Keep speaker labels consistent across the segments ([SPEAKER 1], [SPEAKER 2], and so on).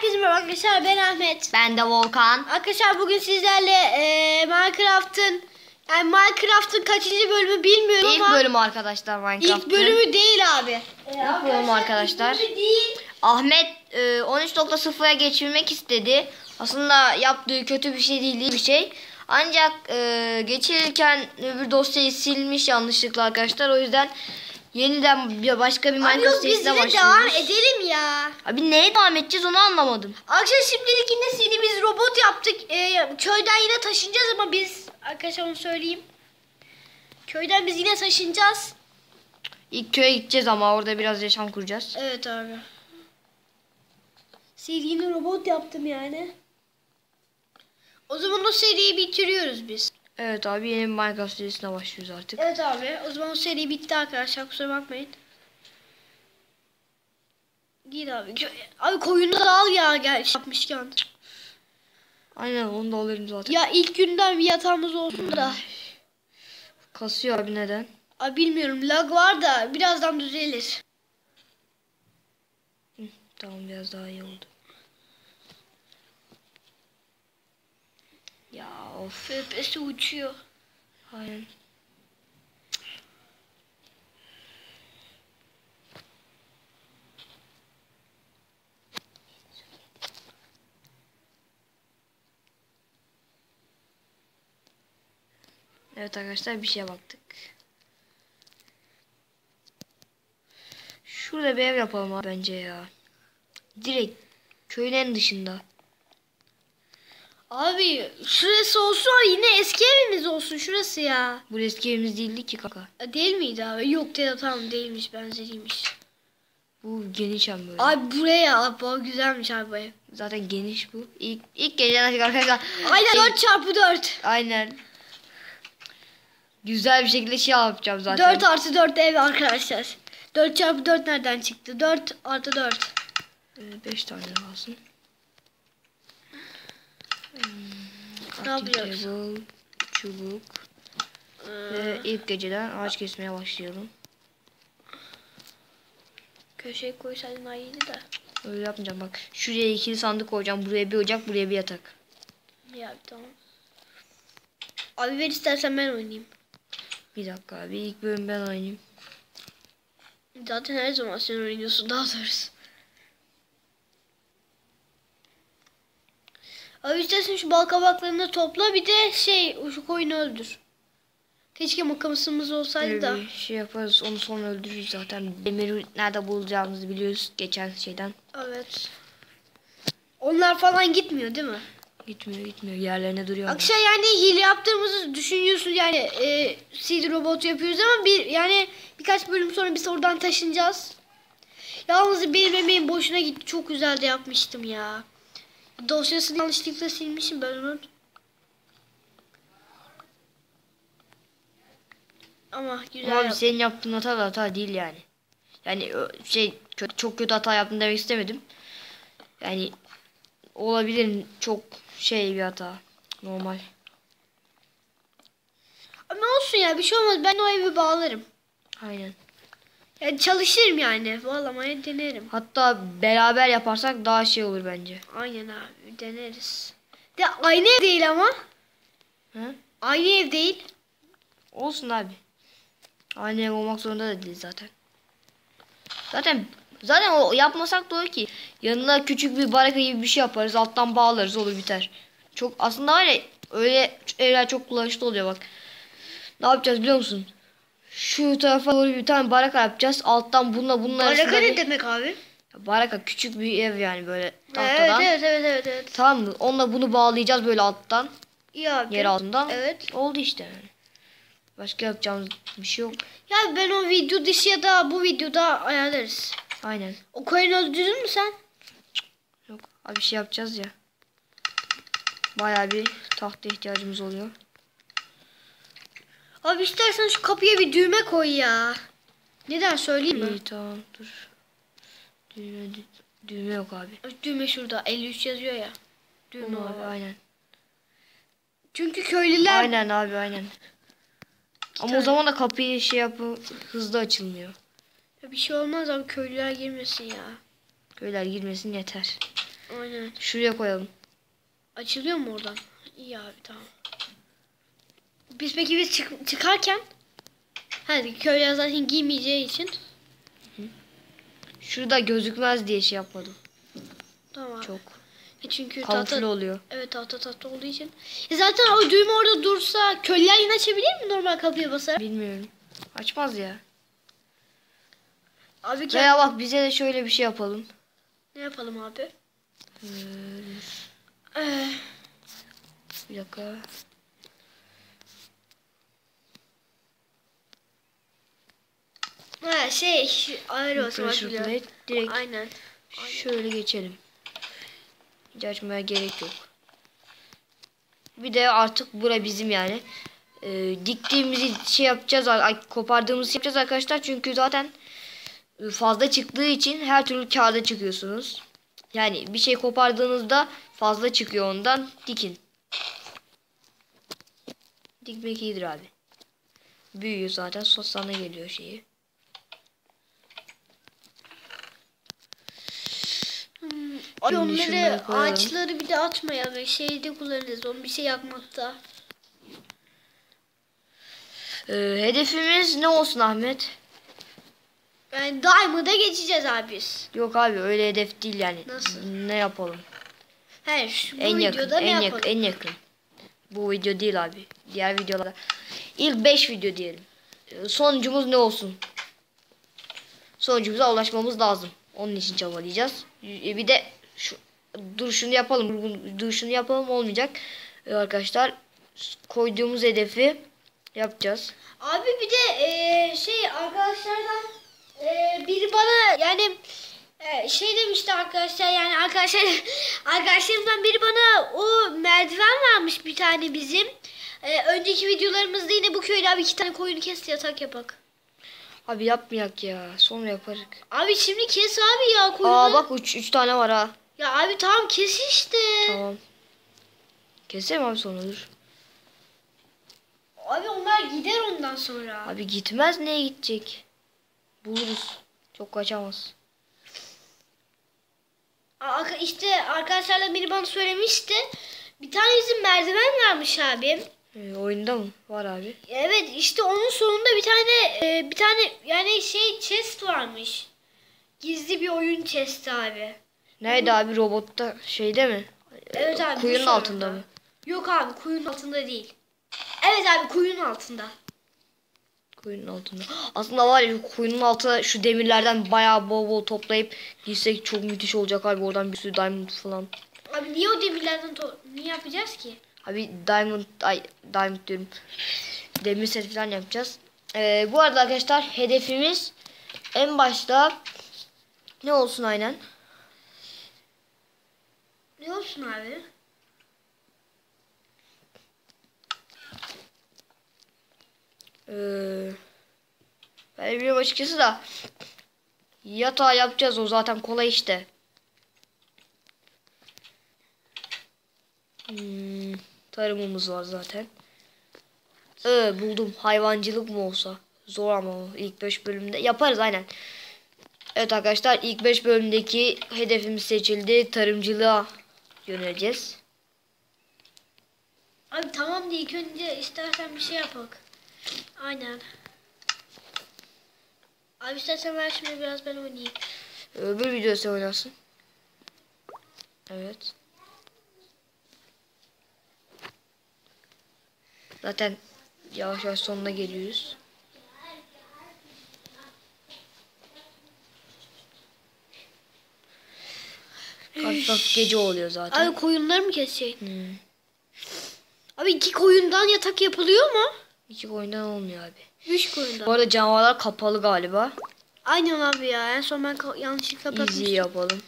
[SPEAKER 1] Herkese merhaba arkadaşlar ben Ahmet.
[SPEAKER 2] Ben de Volkan.
[SPEAKER 1] Arkadaşlar bugün sizlerle e, Minecraft'ın yani Minecraft'ın kaçıncı bölümü bilmiyorum
[SPEAKER 2] İlk
[SPEAKER 1] ama
[SPEAKER 2] bölümü arkadaşlar Minecraft'ın.
[SPEAKER 1] ilk bölümü değil abi.
[SPEAKER 2] İlk bölümü arkadaşlar.
[SPEAKER 1] ilk bölümü değil.
[SPEAKER 2] Ahmet e, 13.0'ya geçirmek istedi. Aslında yaptığı kötü bir şey değil, bir şey. Ancak e, geçirirken öbür dosyayı silmiş yanlışlıkla arkadaşlar. O yüzden yeniden bir başka bir
[SPEAKER 1] Abi
[SPEAKER 2] Minecraft
[SPEAKER 1] biz
[SPEAKER 2] serisine
[SPEAKER 1] yine devam
[SPEAKER 2] başlıyoruz.
[SPEAKER 1] edelim ya.
[SPEAKER 2] Abi neye devam edeceğiz onu anlamadım.
[SPEAKER 1] Arkadaşlar şimdilik yine seni biz robot yaptık. E, köyden yine taşınacağız ama biz arkadaşlar onu söyleyeyim. Köyden biz yine taşınacağız.
[SPEAKER 2] İlk köye gideceğiz ama orada biraz yaşam kuracağız.
[SPEAKER 1] Evet abi. Seriyi robot yaptım yani. O zaman o seriyi bitiriyoruz biz.
[SPEAKER 2] Evet abi yeni bir Minecraft serisine başlıyoruz artık.
[SPEAKER 1] Evet abi. O zaman o seri bitti arkadaşlar. Kusura bakmayın. Git abi. Abi koyunu da al ya gel yapmışken.
[SPEAKER 2] Aynen onu da alırım zaten.
[SPEAKER 1] Ya ilk günden bir yatağımız olsun da.
[SPEAKER 2] Kasıyor abi neden?
[SPEAKER 1] Abi bilmiyorum lag var da birazdan düzelir.
[SPEAKER 2] Tamam biraz daha iyi oldu. Ya of.
[SPEAKER 1] FPS uçuyor.
[SPEAKER 2] Aynen. Evet arkadaşlar bir şeye baktık. Şurada bir ev yapalım bence ya. Direkt köyün en dışında.
[SPEAKER 1] Abi şurası olsun yine eski evimiz olsun şurası ya.
[SPEAKER 2] Bu eski evimiz değildi ki kaka.
[SPEAKER 1] E, Değil miydi abi? Yok dedi tamam değilmiş benzeriymiş.
[SPEAKER 2] Bu geniş hem böyle.
[SPEAKER 1] Abi buraya abi bu güzelmiş abi bu ev.
[SPEAKER 2] Zaten geniş bu. İlk ilk geceden açık arkadaşlar.
[SPEAKER 1] Aynen
[SPEAKER 2] Şey-
[SPEAKER 1] 4 çarpı 4.
[SPEAKER 2] Aynen. Güzel bir şekilde şey yapacağım zaten.
[SPEAKER 1] 4 artı 4 ev arkadaşlar. 4 çarpı 4 nereden çıktı? 4 artı 4.
[SPEAKER 2] 5 tane lazım.
[SPEAKER 1] Ne
[SPEAKER 2] Crafting
[SPEAKER 1] yapıyoruz?
[SPEAKER 2] table, çubuk.
[SPEAKER 1] Ee,
[SPEAKER 2] Ve ilk geceden ağaç kesmeye başlayalım.
[SPEAKER 1] köşeye koysaydın daha iyiydi de.
[SPEAKER 2] Öyle yapmayacağım bak. Şuraya ikili sandık koyacağım. Buraya bir ocak, buraya bir yatak.
[SPEAKER 1] Ya tamam. Abi ver istersen ben oynayayım.
[SPEAKER 2] Bir dakika abi. İlk bölüm ben oynayayım.
[SPEAKER 1] Zaten her zaman sen oynuyorsun daha doğrusu. Abi istersen şu bal kabaklarını topla bir de şey şu koyunu öldür. Keşke makamasımız olsaydı
[SPEAKER 2] Öyle
[SPEAKER 1] da.
[SPEAKER 2] bir şey yaparız. Onu sonra öldürürüz zaten. Demiri nerede bulacağımızı biliyoruz. Geçen şeyden.
[SPEAKER 1] Evet. Onlar falan gitmiyor değil mi?
[SPEAKER 2] Gitmiyor gitmiyor. Yerlerine duruyor.
[SPEAKER 1] Akşam yani hile yaptığımızı düşünüyorsun yani e, seed robotu yapıyoruz ama bir yani birkaç bölüm sonra biz oradan taşınacağız. Yalnız benim emeğim boşuna gitti. Çok güzel de yapmıştım ya. Dosyasını yanlışlıkla silmişim ben onun. Ama güzel
[SPEAKER 2] Ama abi senin yaptığın hata da hata değil yani. Yani şey kötü, çok kötü hata yaptın demek istemedim. Yani olabilir çok şey bir hata. Normal.
[SPEAKER 1] Ama olsun ya bir şey olmaz. Ben o evi bağlarım.
[SPEAKER 2] Aynen.
[SPEAKER 1] Yani çalışırım yani. Bağlamaya denerim.
[SPEAKER 2] Hatta beraber yaparsak daha şey olur bence.
[SPEAKER 1] Aynen abi deneriz. De aynı ev değil ama.
[SPEAKER 2] Hı?
[SPEAKER 1] Aynı ev değil.
[SPEAKER 2] Olsun abi. Aynı ev olmak zorunda da değil zaten. Zaten zaten o yapmasak da olur ki. Yanına küçük bir baraka gibi bir şey yaparız. Alttan bağlarız olur biter. Çok aslında var ya öyle evler çok kullanışlı oluyor bak. Ne yapacağız biliyor musun? Şu tarafa doğru bir tane baraka yapacağız. Alttan bununla bunun arasında
[SPEAKER 1] Baraka ne
[SPEAKER 2] bir...
[SPEAKER 1] demek abi?
[SPEAKER 2] Baraka küçük bir ev yani böyle tahtadan.
[SPEAKER 1] evet evet evet. evet.
[SPEAKER 2] Tamam mı? Onunla bunu bağlayacağız böyle alttan.
[SPEAKER 1] İyi abi.
[SPEAKER 2] Yer altından.
[SPEAKER 1] Evet.
[SPEAKER 2] Oldu işte yani. Başka yapacağımız bir şey yok.
[SPEAKER 1] Ya ben o video dışı ya da bu videoda ayarlarız.
[SPEAKER 2] Aynen.
[SPEAKER 1] O koyunu öldürdün mü sen?
[SPEAKER 2] Yok. Abi bir şey yapacağız ya. Bayağı bir tahta ihtiyacımız oluyor.
[SPEAKER 1] Abi istersen şu kapıya bir düğme koy ya. Neden söyleyeyim mi?
[SPEAKER 2] İyi tamam dur. Düğme, dü- düğme yok abi.
[SPEAKER 1] Düğme şurada 53 yazıyor ya. Düğme
[SPEAKER 2] Tamam abi aynen.
[SPEAKER 1] Çünkü köylüler
[SPEAKER 2] Aynen abi aynen. Ama o zaman da kapıyı şey yapı hızlı açılmıyor.
[SPEAKER 1] Ya bir şey olmaz abi köylüler girmesin ya.
[SPEAKER 2] Köyler girmesin yeter.
[SPEAKER 1] Aynen.
[SPEAKER 2] Şuraya koyalım.
[SPEAKER 1] Açılıyor mu oradan? İyi abi tamam. Biz peki biz çık- çıkarken Hadi köyler zaten giymeyeceği için
[SPEAKER 2] Şurada gözükmez diye şey yapmadım.
[SPEAKER 1] tamam.
[SPEAKER 2] Çok
[SPEAKER 1] E çünkü
[SPEAKER 2] kamufle
[SPEAKER 1] tahta
[SPEAKER 2] oluyor.
[SPEAKER 1] evet tahta tahta olduğu için. E zaten o düğme orada dursa köylüler yine açabilir mi normal kapıya basarak?
[SPEAKER 2] Bilmiyorum. Açmaz ya.
[SPEAKER 1] Abi kend-
[SPEAKER 2] Veya bak bize de şöyle bir şey yapalım.
[SPEAKER 1] ne yapalım abi?
[SPEAKER 2] Ee,
[SPEAKER 1] Ee,
[SPEAKER 2] bir dakika.
[SPEAKER 1] Ha şey ağır olsun
[SPEAKER 2] Pressure plate direkt
[SPEAKER 1] Aynen.
[SPEAKER 2] şöyle geçelim. Hiç açmaya gerek yok. Bir de artık bura bizim yani. Ee, diktiğimizi şey yapacağız, kopardığımızı yapacağız arkadaşlar. Çünkü zaten fazla çıktığı için her türlü kağıda çıkıyorsunuz. Yani bir şey kopardığınızda fazla çıkıyor ondan dikin. Dikmek iyidir abi. Büyüyor zaten sosyalına geliyor şeyi.
[SPEAKER 1] Abi onları ağaçları bir de atmayalım. Şeyde kullanırız onu bir şey yakmakta.
[SPEAKER 2] Ee, hedefimiz ne olsun Ahmet?
[SPEAKER 1] Yani Diamond'a geçeceğiz abi biz.
[SPEAKER 2] Yok abi öyle hedef değil yani.
[SPEAKER 1] Nasıl?
[SPEAKER 2] Ne yapalım?
[SPEAKER 1] He şu, bu
[SPEAKER 2] en yakın,
[SPEAKER 1] videoda ne
[SPEAKER 2] en
[SPEAKER 1] yapalım?
[SPEAKER 2] yakın, en yakın. Bu video değil abi. Diğer videolarda. İlk 5 video diyelim. Ee, Sonucumuz ne olsun? Sonucumuza ulaşmamız lazım. Onun için çabalayacağız. Ee, Bir de şu dur şunu yapalım. dur- Dur şunu yapalım olmayacak. Ee, Arkadaşlar koyduğumuz hedefi yapacağız.
[SPEAKER 1] Abi bir de eee, şey arkadaşlardan eee, biri bana yani eee, şey demişti arkadaşlar yani arkadaşlar arkadaşlarımdan biri bana o merdiven varmış bir tane bizim. Eee, önceki videolarımızda yine bu köyde abi iki tane koyunu kes yatak yapak.
[SPEAKER 2] Abi yapmayak ya. Sonra yaparız.
[SPEAKER 1] Abi şimdi kes abi ya koyunu.
[SPEAKER 2] Aa bak 3 tane var ha.
[SPEAKER 1] Ya abi tamam kes işte.
[SPEAKER 2] Tamam. Keserim abi sonra dur.
[SPEAKER 1] Abi onlar gider ondan sonra.
[SPEAKER 2] Abi gitmez neye gidecek? Buluruz. Çok kaçamaz.
[SPEAKER 1] Aa, işte arkadaşlarla biri bana söylemişti. Bir tane bizim merdiven varmış abi.
[SPEAKER 2] Ee, oyunda mı? Var abi.
[SPEAKER 1] Evet işte onun sonunda bir tane e, bir tane yani şey chest varmış. Gizli bir oyun chest abi.
[SPEAKER 2] Nerede abi robotta şeyde mi?
[SPEAKER 1] Evet abi.
[SPEAKER 2] Kuyunun altında mı?
[SPEAKER 1] Yok abi kuyunun altında değil. Evet abi kuyunun altında.
[SPEAKER 2] Kuyunun altında. Aslında var ya kuyunun altına şu demirlerden bayağı bol bol toplayıp girsek çok müthiş olacak abi oradan bir sürü diamond falan.
[SPEAKER 1] Abi niye o demirlerden to- niye yapacağız ki?
[SPEAKER 2] Abi diamond ay diamond diyorum. Demir set falan yapacağız. Ee, bu arada arkadaşlar hedefimiz en başta ne olsun aynen?
[SPEAKER 1] Ne olsun abi?
[SPEAKER 2] Ee, ben bilmiyorum açıkçası da yatağı yapacağız o zaten kolay işte. Hmm, tarımımız var zaten. Ee, buldum hayvancılık mı olsa. Zor ama ilk 5 bölümde yaparız aynen. Evet arkadaşlar ilk 5 bölümdeki hedefimiz seçildi. Tarımcılığa yöneleceğiz.
[SPEAKER 1] Abi tamam diye ilk önce istersen bir şey yapak. Aynen. Abi istersen ver şimdi biraz ben oynayayım.
[SPEAKER 2] Öbür videoda sen oynarsın. Evet. Zaten yavaş yavaş sonuna geliyoruz. Hafif gece oluyor zaten.
[SPEAKER 1] Abi koyunları mı keseceksin?
[SPEAKER 2] Hmm.
[SPEAKER 1] Abi iki koyundan yatak yapılıyor mu?
[SPEAKER 2] İki oyundan olmuyor abi.
[SPEAKER 1] Üç koyundan.
[SPEAKER 2] Bu arada canavarlar kapalı galiba.
[SPEAKER 1] Aynen abi ya. En son ben yanlışlıkla
[SPEAKER 2] Easy
[SPEAKER 1] kapatmıştım.
[SPEAKER 2] yapalım.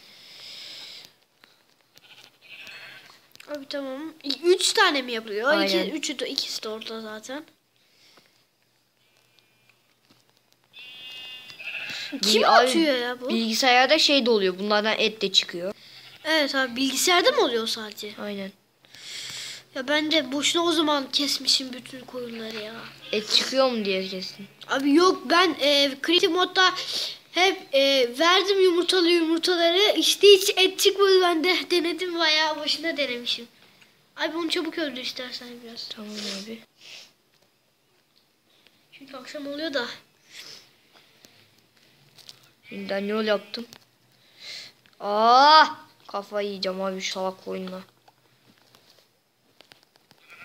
[SPEAKER 1] Abi tamam. Üç tane mi yapılıyor?
[SPEAKER 2] Aynen.
[SPEAKER 1] İki, üçü de, ikisi de orada zaten. Kim
[SPEAKER 2] abi,
[SPEAKER 1] atıyor ya bu?
[SPEAKER 2] Bilgisayarda şey de oluyor. Bunlardan et de çıkıyor.
[SPEAKER 1] Evet abi bilgisayarda mı oluyor sadece?
[SPEAKER 2] Aynen.
[SPEAKER 1] Ya ben de boşuna o zaman kesmişim bütün koyunları ya.
[SPEAKER 2] Et çıkıyor mu diye kesin.
[SPEAKER 1] Abi yok ben e, Creative modda Hep e, verdim yumurtalı yumurtaları. İşte hiç et çıkmadı ben de denedim bayağı başına denemişim. Abi onu çabuk öldür istersen biraz.
[SPEAKER 2] Tamam abi.
[SPEAKER 1] Çünkü akşam oluyor da.
[SPEAKER 2] Şimdiden yol yaptım. Aa! Kafayı yiyeceğim abi şu salak oyunla.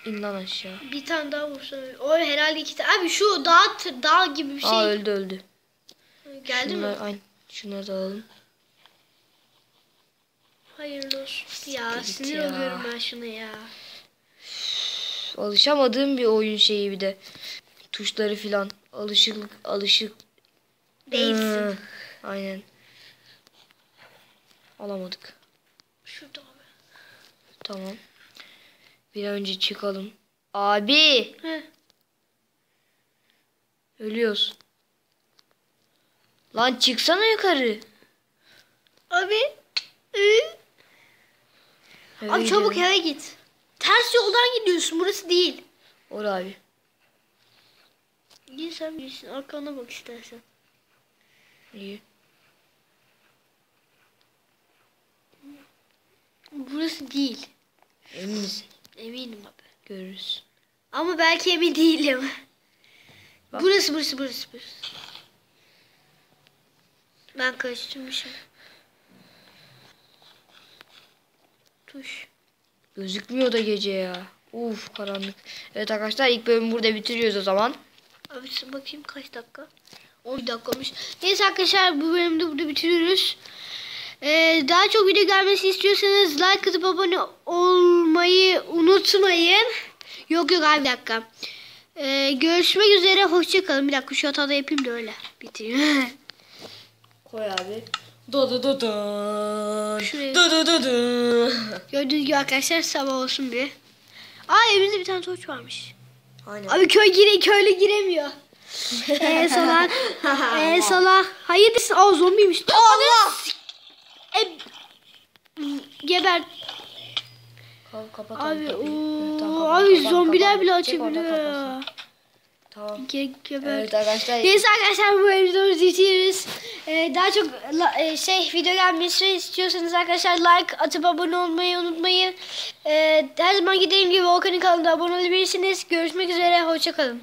[SPEAKER 2] İn lan aşağı.
[SPEAKER 1] Bir tane daha vursa. O herhalde iki tane. Abi şu dağ, dağ gibi bir şey.
[SPEAKER 2] Aa öldü öldü.
[SPEAKER 1] Geldi mi?
[SPEAKER 2] Şunlar, Aynen. Şunları da alalım.
[SPEAKER 1] Hayırlı olsun. Ya sinir
[SPEAKER 2] ya.
[SPEAKER 1] oluyorum ben şuna ya.
[SPEAKER 2] Alışamadığım bir oyun şeyi bir de. Tuşları filan. Alışıklık alışık.
[SPEAKER 1] Değilsin.
[SPEAKER 2] Hı, aynen. Alamadık.
[SPEAKER 1] Şurada abi.
[SPEAKER 2] Tamam. Bir an önce çıkalım. Abi.
[SPEAKER 1] Heh.
[SPEAKER 2] Ölüyoruz. Lan çıksana yukarı.
[SPEAKER 1] Abi.
[SPEAKER 2] Eve
[SPEAKER 1] Abi çabuk
[SPEAKER 2] gidelim.
[SPEAKER 1] eve git. Ters yoldan gidiyorsun. Burası değil.
[SPEAKER 2] Or abi.
[SPEAKER 1] Git sen bilirsin. Arkana bak istersen.
[SPEAKER 2] İyi.
[SPEAKER 1] Burası değil.
[SPEAKER 2] Emin misin?
[SPEAKER 1] Eminim abi.
[SPEAKER 2] Görürüz.
[SPEAKER 1] Ama belki emin değilim.
[SPEAKER 2] Bak.
[SPEAKER 1] Burası burası burası burası. Ben karıştırmışım. Tuş.
[SPEAKER 2] Gözükmüyor da gece ya. Uf karanlık. Evet arkadaşlar ilk bölümü burada bitiriyoruz o zaman.
[SPEAKER 1] Abi bakayım kaç dakika? 10 dakika olmuş. Neyse arkadaşlar bu bölümde burada bitiriyoruz. Ee, daha çok video gelmesi istiyorsanız like atıp abone olmayı unutmayın. Yok yok abi bir dakika. Ee, görüşmek üzere. Hoşçakalın. Bir dakika şu hatada yapayım da öyle bitireyim.
[SPEAKER 2] Koy abi. Do do do do. Do do do do.
[SPEAKER 1] Gördüğünüz gibi arkadaşlar sabah olsun bir. Aa evimizde bir tane torç varmış.
[SPEAKER 2] Aynen.
[SPEAKER 1] Abi köy gire köylü giremiyor. Eee salak. Eee salak. Hayır desin. Aa zombiymiş.
[SPEAKER 2] Allah!
[SPEAKER 1] E, geber.
[SPEAKER 2] Kapat
[SPEAKER 1] Abi
[SPEAKER 2] tamam, kapat,
[SPEAKER 1] Abi
[SPEAKER 2] kapat,
[SPEAKER 1] zombiler
[SPEAKER 2] kapat.
[SPEAKER 1] bile açabiliyor.
[SPEAKER 2] Tamam.
[SPEAKER 1] Ge geber.
[SPEAKER 2] Evet arkadaşlar.
[SPEAKER 1] Neyse arkadaşlar bu videomuzu bitiriyoruz. Ee, daha çok la- e, şey video gelmesini istiyorsanız arkadaşlar like atıp abone olmayı unutmayın. Ee, her zaman dediğim gibi Volkan'ın kanalına abone olabilirsiniz. Görüşmek üzere. Hoşçakalın.